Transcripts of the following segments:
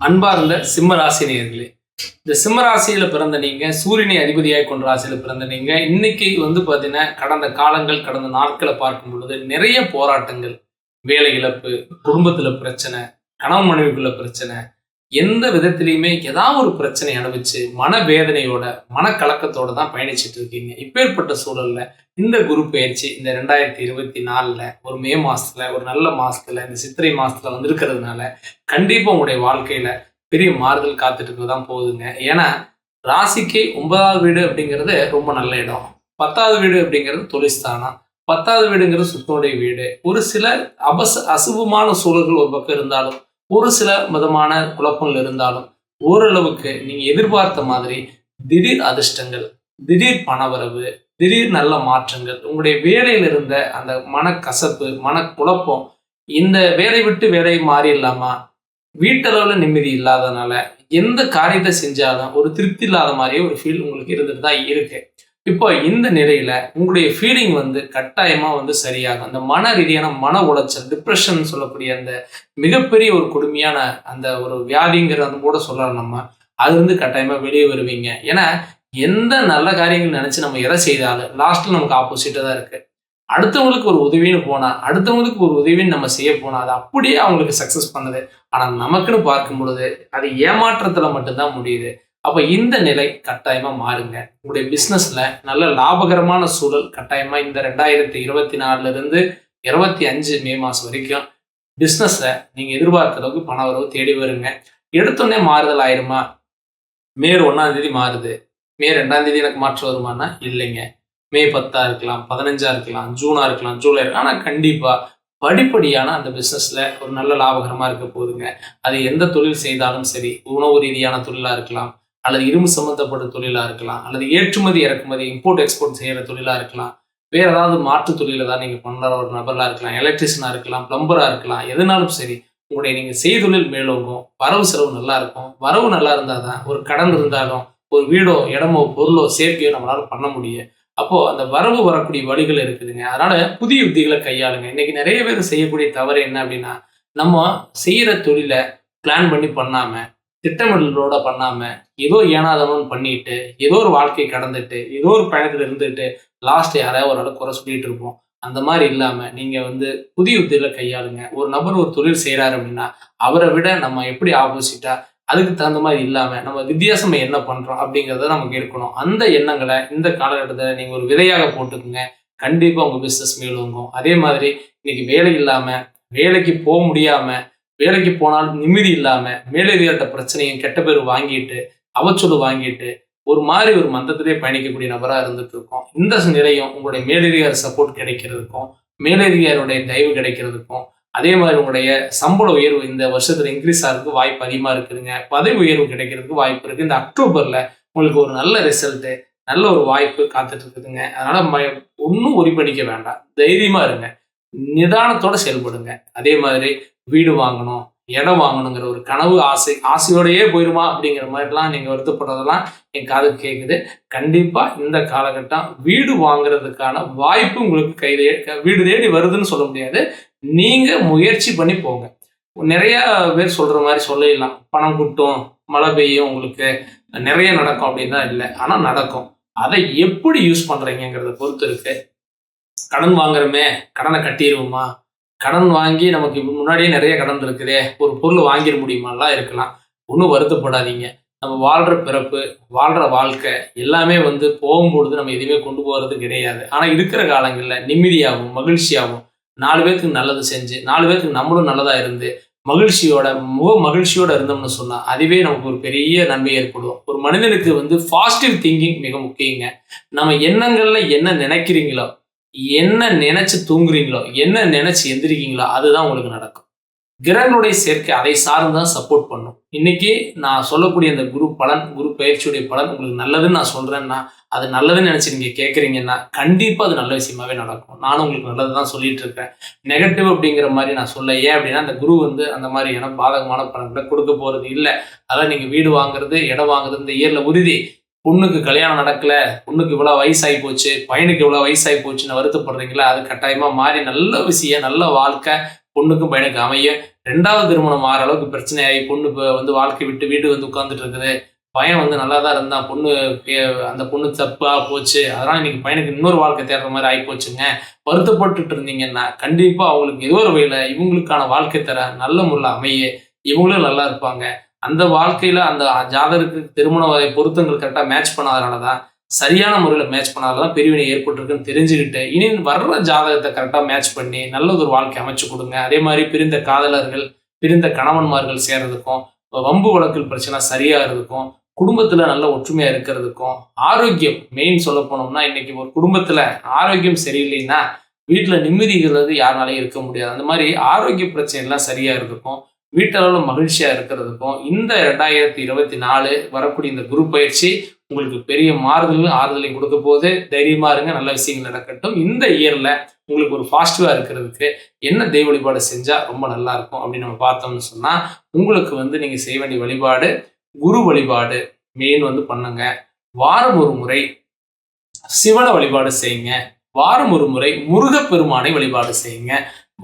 அன்பார்ந்த சிம்ம ராசி இந்த சிம்ம ராசியில பிறந்த நீங்க சூரியனை அதிபதியாக கொண்ட ராசியில பிறந்த நீங்க இன்னைக்கு வந்து பாத்தீங்கன்னா கடந்த காலங்கள் கடந்த நாட்களை பார்க்கும் பொழுது நிறைய போராட்டங்கள் வேலை இழப்பு குடும்பத்துல பிரச்சனை கணவன் மனைவிக்குள்ள பிரச்சனை எந்த விதத்திலையுமே ஏதாவது ஒரு பிரச்சனை அனுபவிச்சு மனவேதனையோட மனக்கலக்கத்தோட தான் பயணிச்சுட்டு இருக்கீங்க. இப்பேற்பட்ட சூழல்ல இந்த குரு பயிற்சி இந்த ரெண்டாயிரத்தி இருபத்தி நாலுல ஒரு மே மாசத்துல ஒரு நல்ல மாசத்துல இந்த சித்திரை மாசத்துல வந்திருக்கிறதுனால கண்டிப்பா உங்களுடைய வாழ்க்கையில பெரிய மாறுதல் காத்துட்டு தான் போகுதுங்க. ஏன்னா ராசிக்கு ஒன்பதாவது வீடு அப்படிங்கிறது ரொம்ப நல்ல இடம். பத்தாவது வீடு அப்படிங்கிறது தொழில்ஸ்தானம் பத்தாவது வீடுங்கிறது சுத்தனுடைய வீடு. ஒரு சில அபச அசுபமான சூழல்கள் ஒரு பக்கம் இருந்தாலும் ஒரு சில விதமான குழப்பங்கள் இருந்தாலும் ஓரளவுக்கு நீங்கள் எதிர்பார்த்த மாதிரி திடீர் அதிர்ஷ்டங்கள் திடீர் பணவரவு திடீர் நல்ல மாற்றங்கள் உங்களுடைய வேலையில் இருந்த அந்த மனக்கசப்பு மனக்குழப்பம் இந்த வேலை விட்டு வேலை மாறி இல்லாமல் வீட்டளவில் நிம்மதி இல்லாதனால எந்த காரியத்தை செஞ்சாலும் ஒரு திருப்தி இல்லாத மாதிரியே ஒரு ஃபீல் உங்களுக்கு இருந்துட்டு தான் இருக்குது இப்போ இந்த நிலையில உங்களுடைய ஃபீலிங் வந்து கட்டாயமா வந்து சரியாகும். அந்த மன ரீதியான மன உளைச்சல் டிப்ரெஷன் சொல்லக்கூடிய அந்த மிகப்பெரிய ஒரு கொடுமையான அந்த ஒரு வியாதிங்கிறது கூட சொல்லலாம் நம்ம. அது வந்து கட்டாயமா வெளியே வருவீங்க. ஏன்னா எந்த நல்ல காரியங்கள் நினைச்சு நம்ம எதை செய்தாலும் லாஸ்ட்ல நமக்கு ஆப்போசிட்டா தான் இருக்கு. அடுத்தவங்களுக்கு ஒரு உதவின்னு போனா அடுத்தவங்களுக்கு ஒரு உதவின்னு நம்ம செய்ய போனா அது அப்படியே அவங்களுக்கு சக்சஸ் பண்ணுது. ஆனா நமக்குன்னு பார்க்கும் பொழுது அது ஏமாற்றத்துல மட்டும்தான் முடியுது. அப்போ இந்த நிலை கட்டாயமாக மாறுங்க. உங்களுடைய பிஸ்னஸில் நல்ல லாபகரமான சூழல் கட்டாயமாக இந்த ரெண்டாயிரத்தி இருபத்தி நாலுலேருந்து இருபத்தி அஞ்சு மே மாதம் வரைக்கும் பிஸ்னஸை நீங்கள் எதிர்பார்த்த அளவுக்கு பண வரவு தேடி வருங்க. எடுத்தோடனே மாறுதல் ஆயிருமா? மே ஒன்றாந்தேதி மாறுது. மே ரெண்டாம் தேதி எனக்கு மாற்றம் வருமானா? இல்லைங்க. மே பத்தா இருக்கலாம் பதினஞ்சா இருக்கலாம் ஜூனா இருக்கலாம் ஜூலை இருக்கலாம். ஆனால் கண்டிப்பாக படிப்படியான அந்த பிஸ்னஸில் ஒரு நல்ல லாபகரமாக இருக்க போகுதுங்க. அது எந்த தொழில் செய்தாலும் சரி உணவு ரீதியான தொழிலாக இருக்கலாம் அல்லது இரும்பு சம்பந்தப்பட்ட தொழிலாக இருக்கலாம் அல்லது ஏற்றுமதி இறக்குமதி இம்போர்ட் எக்ஸ்போர்ட் செய்கிற தொழிலாக இருக்கலாம். வேற ஏதாவது மாற்று தொழில தான் நீங்கள் பண்ணுற ஒரு நபராக இருக்கலாம் எலக்ட்ரிஷியனா இருக்கலாம் பிளம்பராக இருக்கலாம் எதுனாலும் சரி உங்களுடைய நீங்கள் செய்தொழில் மேலோங்கும் வரவு செலவு நல்லா இருக்கும். வரவு நல்லா இருந்தால் தான் ஒரு கடன் இருந்தாலும் ஒரு வீடோ இடமோ பொருளோ சேர்க்கையோ நம்மளால் பண்ண முடியும். அப்போது அந்த வரவு வரக்கூடிய வழிகள் இருக்குதுங்க. அதனால் புதிய யுக்திகளை கையாளுங்க. இன்றைக்கி நிறைய பேர் செய்யக்கூடிய தவறு என்ன அப்படின்னா நம்ம செய்கிற தொழிலை பிளான் பண்ணி பண்ணாமல் திட்டமிடலோட பண்ணாம ஏதோ ஏனாதவன் பண்ணிட்டு ஏதோ ஒரு வாழ்க்கை கடந்துட்டு ஏதோ ஒரு பயணத்துல இருந்துட்டு லாஸ்ட் யாராவது ஒரு அளவு குறை சொல்லிட்டு இருப்போம். அந்த மாதிரி இல்லாம நீங்க வந்து புதிய யுக்திகளை கையாளுங்க. ஒரு நபர் ஒரு தொழில் செய்யறாரு அப்படின்னா அவரை விட நம்ம எப்படி ஆப்போசிட்டா அதுக்கு தகுந்த மாதிரி இல்லாமல் நம்ம வித்தியாசம் என்ன பண்ணுறோம் அப்படிங்கிறத நமக்கு இருக்கணும் அந்த எண்ணங்களை இந்த காலகட்டத்தில் நீங்கள் ஒரு விதையாக போட்டுக்குங்க. கண்டிப்பாக உங்கள் பிஸ்னஸ் மேலோங்கும். அதே மாதிரி இன்னைக்கு வேலை இல்லாமல் வேலைக்கு போக முடியாமல் வேலைக்கு போனால் நிம்மதி இல்லாம மேலதிகாரிட்ட பிரச்சனையும் கெட்ட பேர் வாங்கிட்டு அவச்சொல் வாங்கிட்டு ஒரு மாதிரி ஒரு மந்தத்திலே பயணிக்கக்கூடிய நபராக இருந்துட்டு இருக்கோம் இந்த நிலையும் உங்களுடைய மேலதிகார சப்போர்ட் கிடைக்கிறதுக்கும் மேலதிகாரியுடைய தயவு கிடைக்கிறதுக்கும் அதே மாதிரி உங்களுடைய சம்பள உயர்வு இந்த வருஷத்துல இன்க்ரீஸ் ஆகிறதுக்கு வாய்ப்பு அதிகமாக இருக்குதுங்க. பதவி உயர்வு கிடைக்கிறதுக்கு வாய்ப்பு இருக்குது இந்த அக்டோபர்ல உங்களுக்கு ஒரு நல்ல ரிசல்ட்டு நல்ல ஒரு வாய்ப்பு காத்துட்டு இருக்குதுங்க அதனால ஒன்றும் ஒரி பண்ணிக்க வேண்டாம். தைரியமா இருங்க. நிதானத்தோட செயல்படுங்க. அதே மாதிரி வீடு வாங்கணும் இடம் வாங்கணுங்கிற ஒரு கனவு ஆசை ஆசையோடையே போயிருமா அப்படிங்கிற மாதிரிலாம் நீங்கள் வருத்தப்படுறதெல்லாம் என் காதுக்கு கேட்குது கண்டிப்பாக இந்த காலகட்டம் வீடு வாங்குறதுக்கான வாய்ப்பு உங்களுக்கு கையிலே வீடு தேடி வருதுன்னு சொல்ல முடியாது. நீங்கள் முயற்சி பண்ணி போங்க. நிறைய பேர் சொல்கிற மாதிரி சொல்லிடலாம். பணம் குட்டும் மழை பெய்யும் உங்களுக்கு. நிறைய நடக்கும் அப்படின்னா இல்லை. ஆனால் நடக்கும். அதை எப்படி யூஸ் பண்ணுறீங்கிறத பொறுத்து இருக்கு. கடன் வாங்குறோமே கடனை கட்டிடுவோமா? கடன் வாங்கி நமக்கு முன்னாடியே நிறைய கடன் இருக்குதே ஒரு பொருள் வாங்கிட முடியுமாலாம் இருக்கலாம். ஒன்றும் வருத்தப்படாதீங்க. நம்ம வாழ்கிற பிறப்பு வாழ்கிற வாழ்க்கை எல்லாமே வந்து போகும்பொழுது நம்ம எதுவுமே கொண்டு போகிறது கிடையாது. ஆனால் இருக்கிற காலங்களில் நிம்மதியாகவும் மகிழ்ச்சியாகவும் நாலு பேருக்கு நல்லது செஞ்சு நாலு பேருக்கு நம்மளும் நல்லதாக இருந்து மகிழ்ச்சியோட முக மகிழ்ச்சியோட இருந்தோம்னு சொன்னால் அதுவே நமக்கு ஒரு பெரிய நன்மை ஏற்படும். ஒரு மனிதனுக்கு வந்து பாசிட்டிவ் திங்கிங் மிக முக்கியங்க. நம்ம எண்ணங்களில் என்ன நினைக்கிறீங்களோ என்ன நினைச்சு தூங்குறீங்களோ என்ன நினைச்சு எந்திரிக்கீங்களோ அதுதான் உங்களுக்கு நடக்கும். கிரகங்களுடைய சேர்க்கை அதை சார்ந்து தான் சப்போர்ட் பண்ணும். இன்னைக்கு நான் சொல்லக்கூடிய அந்த குரு பலன் குரு பயிற்சியுடைய பலன் உங்களுக்கு நல்லதுன்னு நான் சொல்றேன்னா அது நல்லதுன்னு நினைச்சு நீங்க கேட்குறீங்கன்னா கண்டிப்பா அது நல்ல விஷயமாவே நடக்கும். நானும் உங்களுக்கு நல்லது தான் சொல்லிட்டு இருக்கேன் நெகட்டிவ் அப்படிங்கிற மாதிரி நான் சொல்ல ஏன் அப்படின்னா அந்த குரு வந்து அந்த மாதிரியான பாதகமான பலன்களை கொடுக்க போறது இல்லை. அதான் நீங்க வீடு வாங்குறது இடம் வாங்குறது இந்த இயர்ல உறுதி. பொண்ணுக்கு கல்யாணம் நடக்கல பொண்ணுக்கு இவ்வளோ வயசாகி போச்சு பையனுக்கு இவ்வளோ வயசாகி போச்சுன்னு வருத்தப்படுறீங்களா? அது கட்டாயமாக மாறி நல்ல விஷயம் நல்ல வாழ்க்கை பொண்ணுக்கும் பையனுக்கு அமைய ரெண்டாவது திருமணம் மாற அளவுக்கு பிரச்சனை ஆகி பொண்ணு இப்போ வந்து வாழ்க்கை விட்டு வீடு வந்து உட்காந்துட்டு இருக்குது. பையன் வந்து நல்லா தான் இருந்தான் பொண்ணு அந்த பொண்ணு தப்பாக போச்சு. அதனால் இன்னைக்கு பையனுக்கு இன்னொரு வாழ்க்கை தேடுற மாதிரி ஆகி போச்சுங்க. வருத்தப்பட்டுட்டு இருந்தீங்கன்னா கண்டிப்பாக அவங்களுக்கு ஏதோ ஒரு வகையில் இவங்களுக்கான வாழ்க்கை தர நல்ல முறையில் அமைய இவங்களும் நல்லா இருப்பாங்க. அந்த வாழ்க்கையில் அந்த ஜாதகருக்கு திருமண வகை பொருத்தங்கள் கரெக்டாக மேட்ச் பண்ணாதனால தான் சரியான முறையில் மேட்ச் பண்ணாதனால தான் பிரிவினை ஏற்பட்டிருக்குன்னு தெரிஞ்சுக்கிட்டு இனி வர்ற ஜாதகத்தை கரெக்டாக மேட்ச் பண்ணி நல்ல ஒரு வாழ்க்கை அமைச்சு கொடுங்க. அதே மாதிரி பிரிந்த காதலர்கள் பிரிந்த கணவன்மார்கள் சேர்றதுக்கும் வம்பு வழக்கில் பிரச்சனை சரியாகிறதுக்கும் குடும்பத்தில் நல்ல ஒற்றுமையாக இருக்கிறதுக்கும் ஆரோக்கியம் மெயின் சொல்ல போனோம்னா இன்னைக்கு ஒரு குடும்பத்தில் ஆரோக்கியம் சரியில்லைன்னா வீட்டில் நிம்மதிங்கிறது யாருனாலையும் இருக்க முடியாது. அந்த மாதிரி ஆரோக்கிய பிரச்சனைலாம் சரியாக இருக்கும் வீட்டளவில் மகிழ்ச்சியாக இருக்கிறதுக்கும் இந்த ரெண்டாயிரத்தி இருபத்தி நாலு வரக்கூடிய இந்த குரு பயிற்சி உங்களுக்கு பெரிய மாறுதலும் ஆறுதலையும் கொடுக்க போது தைரியமாக இருங்க நல்ல விஷயங்கள் நடக்கட்டும். இந்த இயரில் உங்களுக்கு ஒரு பாசிட்டிவா இருக்கிறதுக்கு என்ன தெய்வ வழிபாடு செஞ்சால் ரொம்ப நல்லா இருக்கும் அப்படின்னு நம்ம பார்த்தோம்னு சொன்னால் உங்களுக்கு வந்து நீங்கள் செய்ய வேண்டிய வழிபாடு குரு வழிபாடு மெயின் வந்து பண்ணுங்க. வாரம் ஒரு முறை சிவனை வழிபாடு செய்யுங்க. வாரம் ஒரு முறை முருகப்பெருமானை வழிபாடு செய்யுங்க.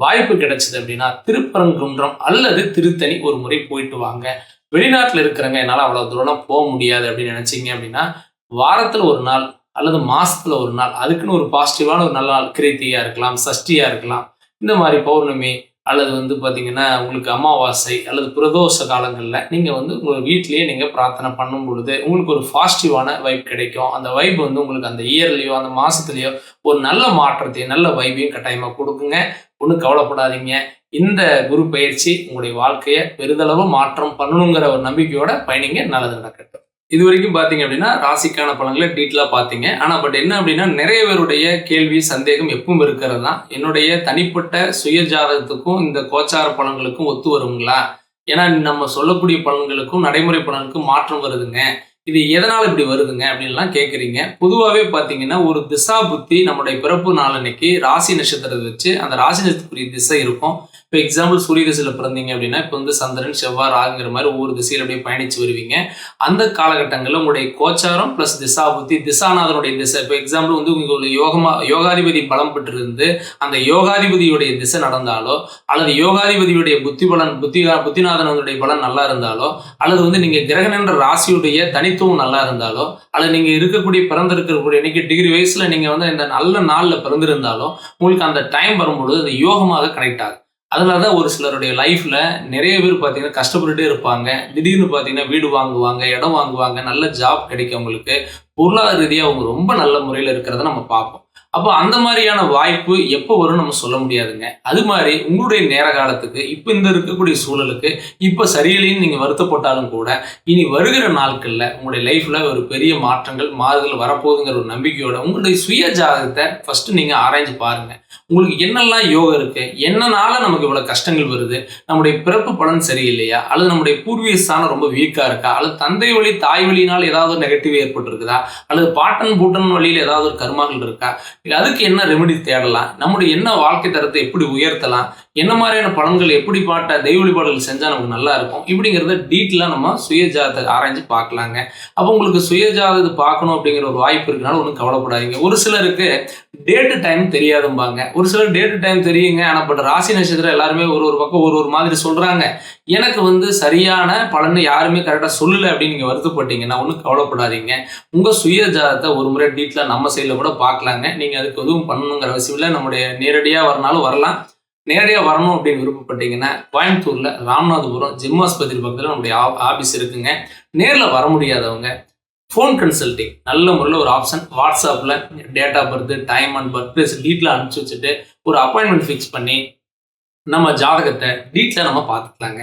வாய்ப்பு கிடைச்சது அப்படின்னா திருப்பரங்குன்றம் அல்லது திருத்தணி ஒரு முறை போயிட்டு வாங்க. வெளிநாட்டில் இருக்கிறவங்க என்னால் அவ்வளோ தூரம் போக முடியாது அப்படின்னு நினச்சிங்க அப்படின்னா வாரத்தில் ஒரு நாள் அல்லது மாதத்தில் ஒரு நாள் அதுக்குன்னு ஒரு பாசிட்டிவான ஒரு நல்ல நாள் கிருத்தியாக இருக்கலாம் சஷ்டியாக இருக்கலாம் இந்த மாதிரி பௌர்ணமி அல்லது வந்து பார்த்தீங்கன்னா உங்களுக்கு அமாவாசை அல்லது பிரதோஷ காலங்களில் நீங்கள் வந்து உங்கள் வீட்லேயே நீங்கள் பிரார்த்தனை பண்ணும் பொழுது உங்களுக்கு ஒரு பாசிட்டிவான வைப் கிடைக்கும். அந்த வைப் வந்து உங்களுக்கு அந்த இயர்லேயோ அந்த மாதத்துலேயோ ஒரு நல்ல மாற்றத்தையும் நல்ல வைப்பையும் கட்டாயமாக கொடுக்குங்க. ஒன்றும் கவலைப்படாதீங்க. இந்த குரு பயிற்சி உங்களுடைய வாழ்க்கையை பெரிதளவு மாற்றம் பண்ணணுங்கிற ஒரு நம்பிக்கையோட பயணிங்க நல்லது நடக்கட்டும். இது வரைக்கும் பார்த்தீங்க அப்படின்னா ராசிக்கான பலன்களை டீட்டெயிலாக பார்த்தீங்க. ஆனால் பட் என்ன அப்படின்னா நிறைய பேருடைய கேள்வி சந்தேகம் எப்பவும் இருக்கிறது தான். என்னுடைய தனிப்பட்ட சுய ஜாதகத்துக்கும் இந்த கோச்சார பலன்களுக்கும் ஒத்து வருங்களா? ஏன்னா நம்ம சொல்லக்கூடிய பலன்களுக்கும் நடைமுறை பலனுக்கும் மாற்றம் வருதுங்க. இது எதனால் இப்படி வருதுங்க அப்படின்லாம் கேட்குறீங்க பொதுவாகவே பார்த்தீங்கன்னா ஒரு திசா புத்தி நம்முடைய பிறப்பு நாளன்னைக்கு ராசி நட்சத்திரத்தை வச்சு அந்த ராசி நட்சத்திரத்துக்குரிய திசை இருக்கும். இப்போ எக்ஸாம்பிள் சூரிய திசையில் பிறந்தீங்க அப்படின்னா இப்போ வந்து சந்திரன் செவ்வாய் ராகுங்கிற மாதிரி ஒவ்வொரு திசையில் அப்படியே பயணித்து வருவீங்க. அந்த காலகட்டங்களில் உங்களுடைய கோச்சாரம் ப்ளஸ் திசா புத்தி திசாநாதனுடைய திசை. இப்போ எக்ஸாம்பிள் வந்து உங்களுக்கு ஒரு யோகமா யோகாதிபதி பலம் பெற்றிருந்து அந்த யோகாதிபதியுடைய திசை நடந்தாலோ அல்லது யோகாதிபதியுடைய புத்தி பலன் புத்தி புத்திநாதனுடைய பலன் நல்லா இருந்தாலோ அல்லது வந்து நீங்கள் கிரகணன்ற ராசியுடைய தனி தனித்துவம் நல்லா இருந்தாலோ அல்லது நீங்கள் இருக்கக்கூடிய பிறந்திருக்கக்கூடிய இன்னைக்கு டிகிரி வயசில் நீங்கள் வந்து இந்த நல்ல நாளில் பிறந்திருந்தாலோ உங்களுக்கு அந்த டைம் வரும்பொழுது அந்த யோகமாக கனெக்ட் ஆகும். அதனால தான் ஒரு சிலருடைய லைஃப்ல நிறைய பேர் பார்த்தீங்கன்னா கஷ்டப்பட்டுட்டே இருப்பாங்க. திடீர்னு பார்த்தீங்கன்னா வீடு வாங்குவாங்க இடம் வாங்குவாங்க நல்ல ஜாப் கிடைக்கும் அவங்களுக்கு பொருளாதார ரீதியாக அவங்க ரொம்ப நல்ல முறையில் இருக்கிறத நம்ம பார்ப்போம். அப்போ அந்த மாதிரியான வாய்ப்பு எப்போ வரும்னு நம்ம சொல்ல முடியாதுங்க. அது மாதிரி உங்களுடைய நேர காலத்துக்கு இப்போ இந்த இருக்கக்கூடிய சூழலுக்கு இப்போ சரியில்லைன்னு நீங்கள் வருத்தப்பட்டாலும் கூட இனி வருகிற நாட்களில் உங்களுடைய லைஃப்பில் ஒரு பெரிய மாற்றங்கள் மாறுதல் வரப்போகுதுங்கிற ஒரு நம்பிக்கையோட உங்களுடைய சுய ஜாதகத்தை ஃபஸ்ட்டு நீங்கள் ஆராய்ஞ்சு பாருங்கள் உங்களுக்கு என்னெல்லாம் யோகம் இருக்கு? என்னனால நமக்கு இவ்வளவு கஷ்டங்கள் வருது? நம்முடைய பிறப்பு பலன் சரியில்லையா? அல்லது நம்முடைய பூர்வீக ஸ்தானம் ரொம்ப வீக்கா இருக்கா? அல்லது தந்தை வழி தாய் வழியினால் ஏதாவது ஒரு நெகட்டிவ் ஏற்பட்டிருக்குதா? அல்லது பாட்டன் பூட்டன் வழியில் ஏதாவது ஒரு கர்மாக்கள் இருக்கா? அதுக்கு என்ன ரெமெடி தேடலாம்? நம்முடைய என்ன வாழ்க்கை தரத்தை எப்படி உயர்த்தலாம்? என்ன மாதிரியான பலன்கள் எப்படி பாட்ட தெய்வ வழிபாடுகள் செஞ்சா நமக்கு நல்லா இருக்கும்? இப்படிங்கிறத டீட்டெயிலாக நம்ம சுயஜாதத்தை ஆராய்ஞ்சு பார்க்கலாங்க. அப்போ உங்களுக்கு சுயஜாதத்தை பார்க்கணும் அப்படிங்கிற ஒரு வாய்ப்பு இருக்கனால ஒன்றும் கவலைப்படாதீங்க. ஒரு சிலருக்கு டேட்டு டைம் தெரியாதும்பாங்க. ஒரு சிலர் டேட்டு டைம் தெரியுங்க. ஆனால் பட் ராசி நட்சத்திரம் எல்லாருமே ஒரு ஒரு பக்கம் ஒரு ஒரு மாதிரி சொல்கிறாங்க எனக்கு வந்து சரியான பலன் யாருமே கரெக்டாக சொல்லலை அப்படின்னு நீங்கள் வருத்தப்பட்டீங்கன்னா ஒன்றும் கவலைப்படாதீங்க. உங்கள் சுய ஜாதகத்தை ஒரு முறை டீட்டெயிலாக நம்ம சைடில் கூட பார்க்கலாங்க. நீங்கள் அதுக்கு எதுவும் பண்ணணுங்கிற அவசியம் இல்லை. நம்முடைய நேரடியாக வரனாலும் வரலாம். நேரடியாக வரணும் அப்படின்னு விருப்பப்பட்டீங்கன்னா கோயம்புத்தூரில் ராமநாதபுரம் ஜிம்மாஸ்பத்திரி பக்கத்தில் நம்முடைய ஆஃபீஸ் இருக்குங்க. நேரில் வர முடியாதவங்க ஃபோன் கன்சல்டிங் நல்ல முறையில் ஒரு ஆப்ஷன் வாட்ஸ்அப்பில் date of birth time and birth place detail அனுப்பிச்சி வச்சுட்டு ஒரு அப்பாயின்மெண்ட் ஃபிக்ஸ் பண்ணி நம்ம ஜாதகத்தை டீட்டில் நம்ம பார்த்துக்கலாங்க.